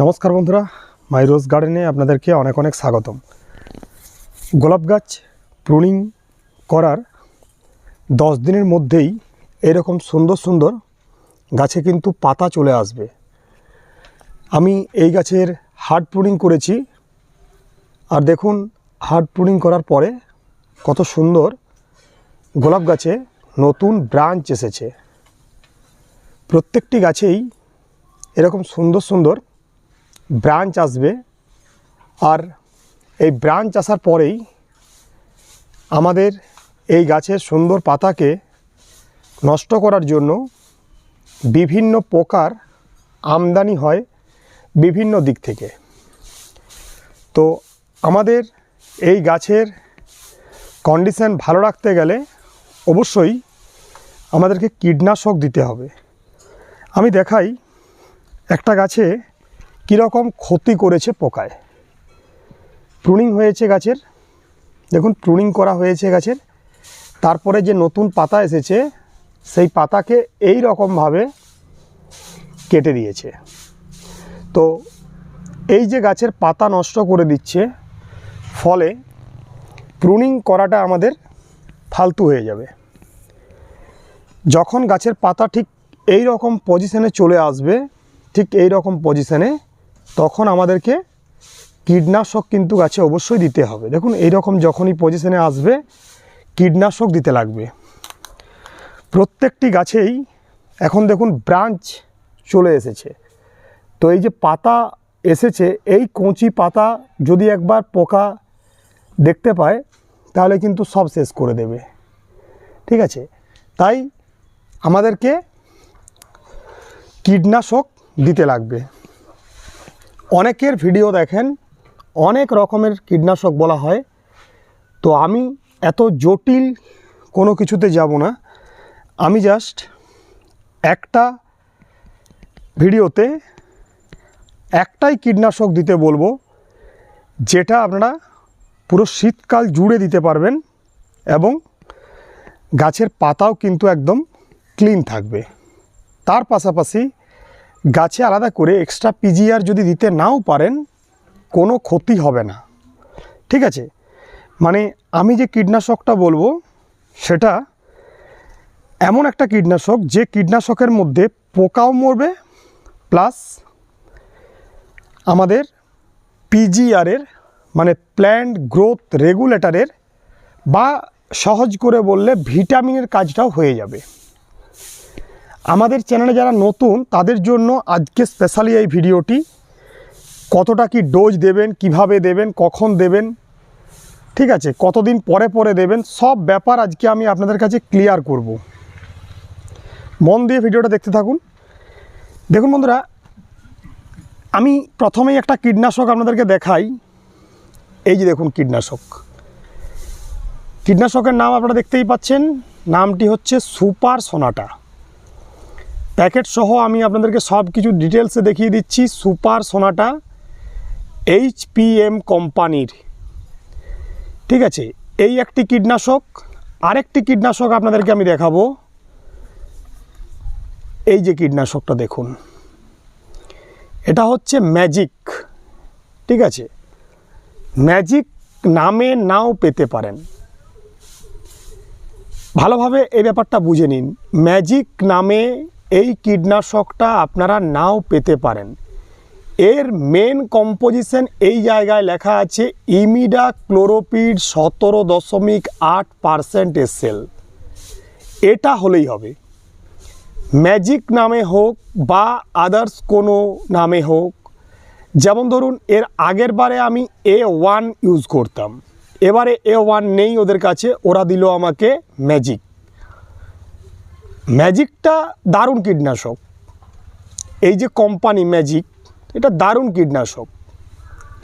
নমস্কার বন্ধুরা মাই রোজ গার্ডেনে আপনাদেরকে অনেক অনেক স্বাগতম। গোলাপ গাছ প্রুনিং করার দশ দিনের মধ্যেই এরকম সুন্দর সুন্দর গাছে কিন্তু পাতা চলে আসবে। আমি এই গাছের হার্ড প্রুনিং করেছি আর দেখুন হার্ড প্রুনিং করার পরে কত সুন্দর গোলাপ গাছে নতুন ব্রাঞ্চ এসেছে। প্রত্যেকটি গাছেই এরকম সুন্দর সুন্দর ব্রাঞ্চ আসবে। আর এই ব্রাঞ্চ আসার পরেই আমাদের এই গাছের সুন্দর পাতাকে নষ্ট করার জন্য বিভিন্ন পোকার আমদানি হয় বিভিন্ন দিক থেকে। তো আমাদের এই গাছের কন্ডিশান ভালো রাখতে গেলে অবশ্যই আমাদেরকে কীটনাশক দিতে হবে। আমি দেখাই একটা গাছে কীরকম ক্ষতি করেছে পোকায়? প্রুনিং হয়েছে গাছের। দেখুন প্রুনিং করা হয়েছে গাছের। তারপরে যে নতুন পাতা এসেছে, সেই পাতাকে এই রকমভাবে কেটে দিয়েছে। তো এই যে গাছের পাতা নষ্ট করে দিচ্ছে, ফলে প্রুনিং করাটা আমাদের ফালতু হয়ে যাবে। যখন গাছের পাতা ঠিক এই রকম পজিশনে চলে আসবে, ঠিক এই রকম পজিশনে তখন আমাদেরকে কীটনাশক কিন্তু গাছে অবশ্যই দিতে হবে। দেখুন এই রকম যখনই পজিশনে আসবে, কীটনাশক দিতে লাগবে। প্রত্যেকটি গাছেই এখন দেখুন ব্রাঞ্চ চলে এসেছে। তো এই যে পাতা এসেছে, এই কচি পাতা যদি একবার পোকা দেখতে পায়, তাহলে কিন্তু সব শেষ করে দেবে। ঠিক আছে? তাই আমাদেরকে কীটনাশক দিতে লাগবে। অনেকের ভিডিও দেখেন, অনেক রকমের কীটনাশক বলা হয়। তো আমি এত জটিল কোনো কিছুতে যাব না। আমি জাস্ট একটা ভিডিওতে একটাই কীটনাশক দিতে বলব, যেটা আপনারা পুরো শীতকাল জুড়ে দিতে পারবেন এবং গাছের পাতাও কিন্তু একদম ক্লিন থাকবে। তার পাশাপাশি গাছে আলাদা করে এক্সট্রা পিজিআর যদি দিতে নাও পারেন, কোনো ক্ষতি হবে না। ঠিক আছে? মানে আমি যে কীটনাশকটা বলব, সেটা এমন একটা কীটনাশক যে কীটনাশকের মধ্যে পোকাও মরবে প্লাস আমাদের পিজিআরের মানে প্ল্যান্ট গ্রোথ রেগুলেটরের বা সহজ করে বললে ভিটামিনের কাজটাও হয়ে যাবে। আমাদের চ্যানেলে যারা নতুন, তাদের জন্য আজকে স্পেশালি এই ভিডিওটি। কতটা কি ডোজ দেবেন, কীভাবে দেবেন, কখন দেবেন, ঠিক আছে, কতদিন পরে পরে দেবেন, সব ব্যাপার আজকে আমি আপনাদের কাছে ক্লিয়ার করব। মন দিয়ে ভিডিওটা দেখতে থাকুন। দেখুন বন্ধুরা, আমি প্রথমেই একটা কীটনাশক আপনাদেরকে দেখাই। এই যে দেখুন কীটনাশক। কীটনাশকের নাম আপনারা দেখতেই পাচ্ছেন। নামটি হচ্ছে সুপার সোনাটা। প্যাকেট সহ আমি আপনাদেরকে সব কিছু ডিটেলসে দেখিয়ে দিচ্ছি। Super Sonata H P M কোম্পানির। ঠিক আছে? এই একটি কীটনাশক, আরেকটি কীটনাশক আপনাদেরকে আমি দেখাবো। এই যে কীটনাশকটা দেখুন। এটা হচ্ছে ম্যাজিক। ঠিক আছে? ম্যাজিক নামে নাও পেতে পারেন। ভালোভাবে এই ব্যাপারটা বুঝে নিন। ম্যাজিক নামে এই কীটনাশকটা আপনারা নাও পেতে পারেন। এর মেন কম্পোজিশন এই জায়গায় লেখা আছে, ইমিডা ক্লোরোপিড সতেরো দশমিক আট পারসেন্ট এসেল এটা হলেই হবে। ম্যাজিক নামে হোক বা আদার্স কোনো নামে হোক, যেমন ধরুন এর আগের বারে আমি এ ওয়ান ইউজ করতাম। এবারে এ ওয়ান নেই ওদের কাছে, ওরা দিল আমাকে ম্যাজিক। ম্যাজিকটা দারুণ কীটনাশক। এই যে কোম্পানি ম্যাজিক, এটা দারুণ কীটনাশক।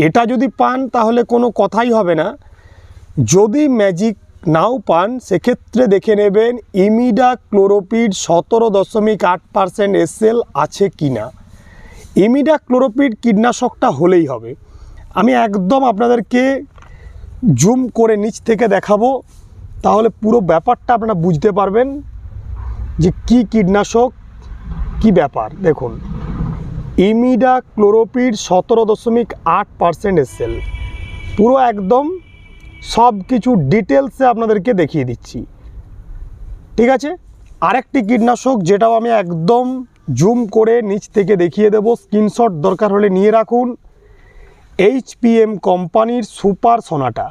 এটা যদি পান তাহলে কোনো কথাই হবে না। যদি ম্যাজিক নাও পান, সেক্ষেত্রে দেখে নেবেন ইমিডা ক্লোরোপিড সতেরো দশমিক আট পারসেন্ট এসএল আছে কি না। ইমিডা ক্লোরোপিড কীটনাশকটা হলেই হবে। আমি একদম আপনাদেরকে জুম করে নিচ থেকে দেখাবো, তাহলে পুরো ব্যাপারটা আপনারা বুঝতে পারবেন। যে কি কীটনাশক, কি ব্যাপার? দেখুন ইমিডা ক্লোরোপিড সতেরো দশমিক আট পার্সেন্ট এসেল পুরো একদম সব কিছু ডিটেলসে আপনাদেরকে দেখিয়ে দিচ্ছি। ঠিক আছে? আরেকটি কীটনাশক যেটাও আমি একদম জুম করে নিচ থেকে দেখিয়ে দেবো, স্ক্রিনশট দরকার হলে নিয়ে রাখুন। এইচপিএম কোম্পানির সুপার সোনাটা।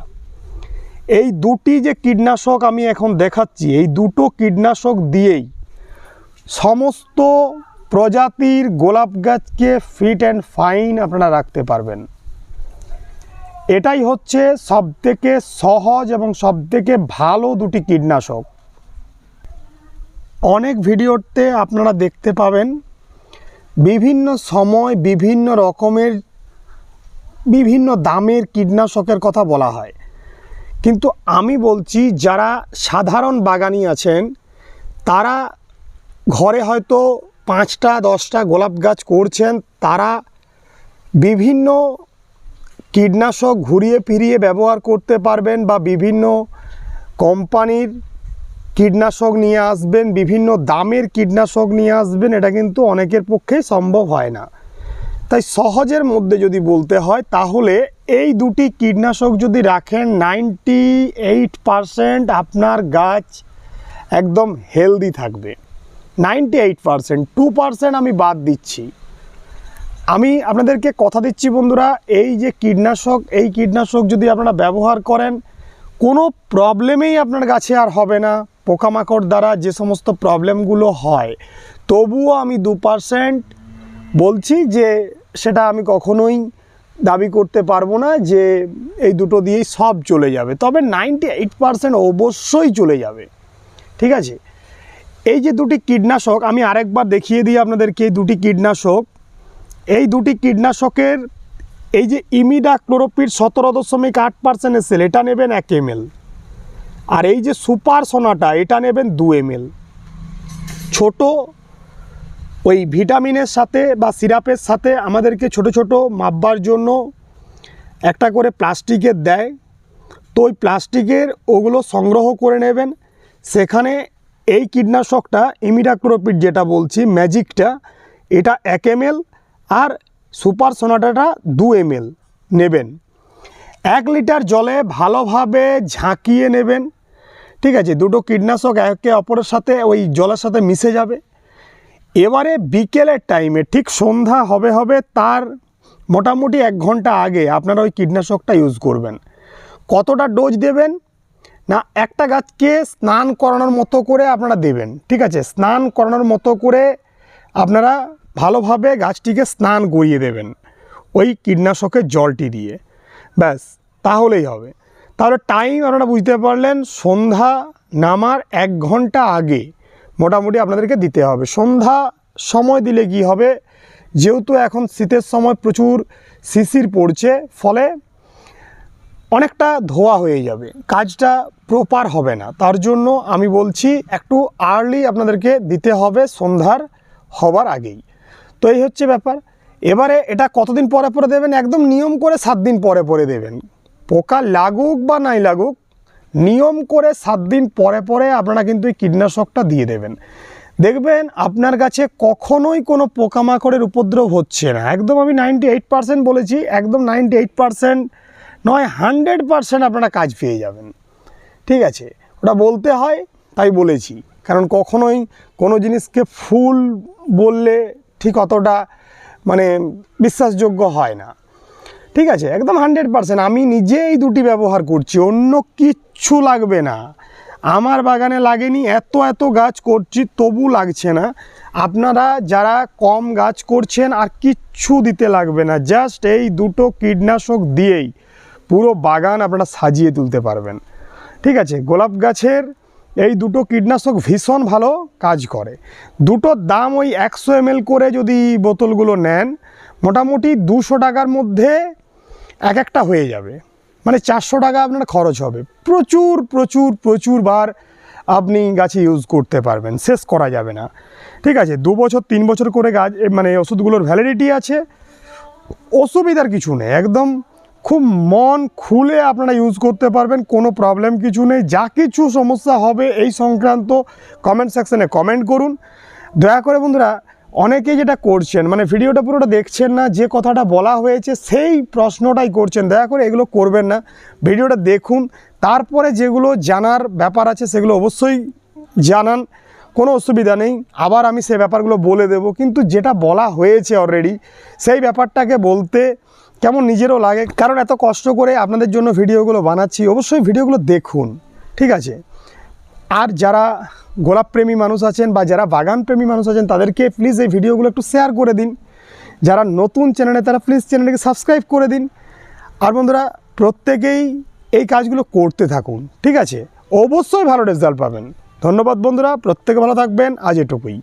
এই দুটি যে কীটনাশক আমি এখন দেখাচ্ছি, এই দুটো কীটনাশক দিয়েই সমস্ত প্রজাতির গোলাপ গাছকে ফিট অ্যান্ড ফাইন আপনারা রাখতে পারবেন। এটাই হচ্ছে সবথেকে সহজ এবং সবথেকে ভালো দুটি কীটনাশক। অনেক ভিডিওতে আপনারা দেখতে পাবেন, বিভিন্ন সময় বিভিন্ন রকমের, বিভিন্ন দামের কীটনাশকের কথা বলা হয়। কিন্তু আমি বলছি, যারা সাধারণ বাগানি আছেন, তারা ঘরে হয়তো পাঁচটা, দশটা গোলাপ গাছ করছেন, তারা বিভিন্ন কীটনাশক ঘুরিয়ে ফিরিয়ে ব্যবহার করতে পারবেন বা বিভিন্ন কোম্পানির কীটনাশক নিয়ে আসবেন, বিভিন্ন দামের কীটনাশক নিয়ে আসবেন, এটা কিন্তু অনেকের পক্ষেই সম্ভব হয় না। তাই সহজের মধ্যে যদি বলতে হয়, তাহলে এই দুটি কীটনাশক যদি রাখেন, নাইনটি এইট পারসেন্ট আপনার গাছ একদম হেলদি থাকবে। নাইনটি এইট টু আমি বাদ দিচ্ছি। আমি আপনাদেরকে কথা দিচ্ছি বন্ধুরা, এই যে কীটনাশক, এই কীটনাশক যদি আপনারা ব্যবহার করেন, কোনো প্রবলেমেই আপনার গাছে আর হবে না। পোকামাকড় দ্বারা যে সমস্ত প্রবলেমগুলো হয়, তবুও আমি দু পারসেন্ট বলছি যে সেটা আমি কখনোই দাবি করতে পারব না যে এই দুটো দিয়েই সব চলে যাবে। তবে নাইনটি এইট অবশ্যই চলে যাবে। ঠিক আছে? এই যে দুটি কীটনাশক, আমি আরেকবার দেখিয়ে দিই আপনাদেরকে এই দুটি কীটনাশক। এই দুটি কীটনাশকের এই যে ইমিডা ক্লোরোপিড সতেরো দশমিক আট পার্সেন্ট এসেল এটা নেবেন এক এম আর এই যে সুপার সোনাটা, এটা নেবেন দু এম ছোট ওই ভিটামিনের সাথে বা সিরাপের সাথে আমাদেরকে ছোট ছোট মাপবার জন্য একটা করে প্লাস্টিকের দেয়। তো ওই প্লাস্টিকের ওগুলো সংগ্রহ করে নেবেন। সেখানে এই কীটনাশকটা ইমিডাক্লোপিড যেটা বলছি, ম্যাজিকটা, এটা এক এম আর সুপার সোনাটাটা দু এম নেবেন। এক লিটার জলে ভালোভাবে ঝাঁকিয়ে নেবেন। ঠিক আছে, দুটো কীটনাশক একে অপরের সাথে ওই জলের সাথে মিশে যাবে। এবারে বিকেলের টাইমে ঠিক সন্ধ্যা হবে হবে তার মোটামুটি এক ঘণ্টা আগে আপনারা ওই কীটনাশকটা ইউজ করবেন। কতটা ডোজ দেবেন? না, একটা গাছকে স্নান করানোর মতো করে আপনারা দেবেন, ঠিক আছে? স্নান করানোর মতো করে আপনারা ভালোভাবে গাছটিকে স্নান করিয়ে দেবেন, ওই কীটনাশকের জলটি দিয়ে। ব্যাস, তাহলেই হবে। তাহলে টাইম আপনারা বুঝতে পারলেন, সন্ধ্যা নামার এক ঘণ্টা আগে মোটামুটি আপনাদেরকে দিতে হবে। সন্ধ্যা সময় দিলে কি হবে? যেহেতু এখন শীতের সময় প্রচুর শিশির পড়ছে, ফলে অনেকটা ধোয়া হয়ে যাবে। কাজটা প্রপার হবে না। তার জন্য আমি বলছি, একটু আর্লি আপনাদেরকে দিতে হবে সন্ধ্যার হবার আগেই। তো এই হচ্ছে ব্যাপার। এবারে এটা কতদিন পরে পরে দেবেন? একদম নিয়ম করে সাত দিন পরে পরে দেবেন। পোকা লাগুক বা নাই লাগুক, নিয়ম করে সাত দিন পরে পরে আপনারা কিন্তু এই কীটনাশকটা দিয়ে দেবেন। দেখবেন আপনার কাছে কখনোই কোনো পোকামাকড়ের উপদ্রব হচ্ছে না। একদম আমি নাইনটি এইট পারসেন্ট বলেছি, একদম নাইনটি এইট পারসেন্ট নয় হান্ড্রেড পারসেন্ট আপনারা কাজ পেয়ে যাবেন। ঠিক আছে? ওটা বলতে হয়, তাই বলেছি। কারণ কখনোই কোনো জিনিসকে ফুল বললে ঠিক অতটা মানে বিশ্বাসযোগ্য হয় না। ঠিক আছে? একদম হান্ড্রেড পারসেন্ট আমি নিজে এই দুটি ব্যবহার করছি, অন্য কিচ্ছু লাগবে না। আমার বাগানে লাগেনি, এত এত গাছ করছি, তবু লাগছে না। আপনারা যারা কম গাছ করছেন আর কিচ্ছু দিতে লাগবে না, জাস্ট এই দুটো কীটনাশক দিয়েই। পুরো বাগান আপনারা সাজিয়ে তুলতে পারবেন। ঠিক আছে, গোলাপ গাছের এই দুটো কীটনাশক ভীষণ ভালো কাজ করে। দুটোর দাম ওই একশো এম করে যদি বোতলগুলো নেন, মোটামুটি দুশো টাকার মধ্যে এক একটা হয়ে যাবে। মানে চারশো টাকা আপনার খরচ হবে। প্রচুর প্রচুর প্রচুর বার আপনি গাছে ইউজ করতে পারবেন। শেষ করা যাবে না। ঠিক আছে, দু বছর, তিন বছর করে গাছ মানে ওষুধগুলোর ভ্যালিডিটি আছে। অসুবিধার কিছু নেই। একদম খুব মন খুলে আপনারা ইউজ করতে পারবেন, কোনো প্রবলেম কিছু নেই। যা কিছু সমস্যা হবে এই সংক্রান্ত কমেন্ট সেকশানে কমেন্ট করুন। দয়া করে বন্ধুরা অনেকে যেটা করছেন মানে ভিডিওটা পুরোটা দেখছেন না, যে কথাটা বলা হয়েছে সেই প্রশ্নটাই করছেন। দয়া করে এগুলো করবেন না। ভিডিওটা দেখুন। তারপরে যেগুলো জানার ব্যাপার আছে সেগুলো অবশ্যই জানান। কোনো অসুবিধা নেই। আবার আমি সে ব্যাপারগুলো বলে দেব। কিন্তু যেটা বলা হয়েছে অলরেডি সেই ব্যাপারটাকে বলতে কেমন নিজেরও লাগে। কারণ এত কষ্ট করে আপনাদের জন্য ভিডিওগুলো বানাচ্ছি, অবশ্যই ভিডিওগুলো দেখুন, ঠিক আছে? আর যারা গোলাপপ্রেমী মানুষ আছেন বা যারা বাগানপ্রেমী মানুষ আছেন, তাদেরকে প্লিজ এই ভিডিওগুলো একটু শেয়ার করে দিন। যারা নতুন চ্যানেলে তারা প্লিজ চ্যানেলটিকে সাবস্ক্রাইব করে দিন। আর বন্ধুরা, প্রত্যেকেই এই কাজগুলো করতে থাকুন, ঠিক আছে? অবশ্যই ভালো রেজাল্ট পাবেন। ধন্যবাদ বন্ধুরা, প্রত্যেকে ভালো থাকবেন, আজ এটুকুই।